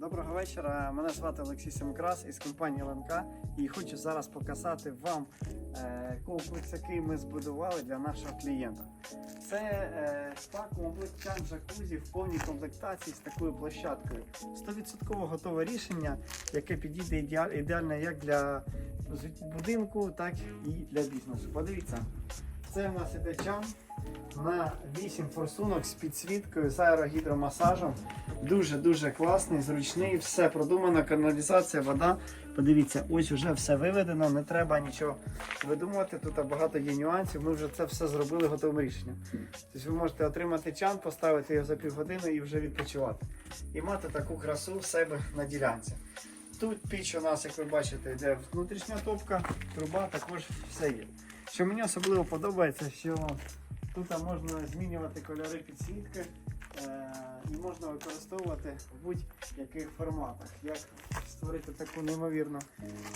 Доброго вечора. Мене звати Олексій Семкрас із компанії ЛНК і хочу зараз показати вам е, комплекс, який ми збудували для нашого клієнта. Це е, спа-комплект чан джакузі в повній комплектації з такою площадкою. 100% готове рішення, яке підійде ідеа- ідеально як для будинку, так і для бізнесу. Подивіться, це в нас іде чан на 8 форсунок з підсвіткою з аерогідромасажем. Дуже-дуже класний, зручний, все продумано, каналізація, вода. Подивіться, ось вже все виведено, не треба нічого видумувати. Тут багато є нюансів. Ми вже це все зробили готовим рішенням. Тобто ви можете отримати чан, поставити його за півгодини і вже відпочивати. І мати таку красу в себе на ділянці. Тут піч у нас, як ви бачите, йде внутрішня топка, труба також все є. Що мені особливо подобається, що тут можна змінювати кольори підсвітки е, і можна використовувати в будь-яких форматах. Як створити таку неймовірну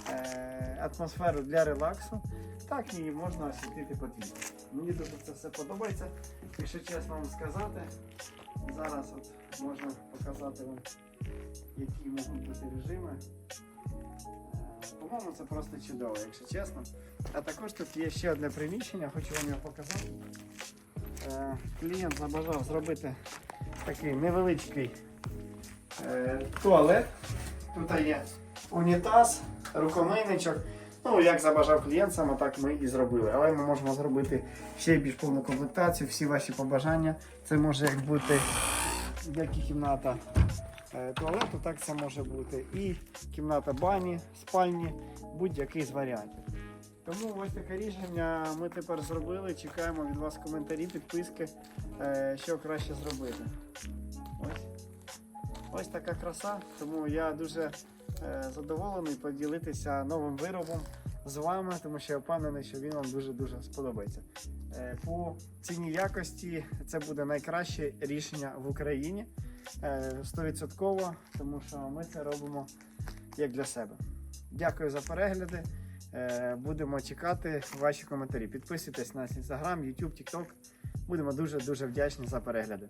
е, атмосферу для релаксу, так і можна освітити подвір'я. Мені дуже це все подобається. Якщо чесно вам сказати, зараз от можна показати вам, які можуть бути режими. По-моєму, це просто чудово, якщо чесно. А також тут є ще одне приміщення, хочу вам його показати. Е, Клієнт забажав зробити такий невеличкий е, туалет. Тут є унітаз, рукомийничок. Ну, як забажав клієнт, саме так ми і зробили. Але ми можемо зробити ще більш повну комплектацію, всі ваші побажання. Це може як бути і кімната туалету, так це може бути і кімната бані, спальні, будь-який з варіантів. Тому ось таке рішення ми тепер зробили. Чекаємо від вас коментарі, підписки, е, що краще зробити. Ось. Ось така краса. Тому я дуже е, задоволений поділитися новим виробом з вами, тому що я впевнений, що він вам дуже-дуже сподобається. Е, По ціні якості це буде найкраще рішення в Україні. Е, 100%, тому що ми це робимо як для себе. Дякую за перегляди. Е, Будемо чекати ваші коментарі. Підписуйтесь на наш інстаграм, YouTube, TikTok. Будемо дуже дуже вдячні за перегляди.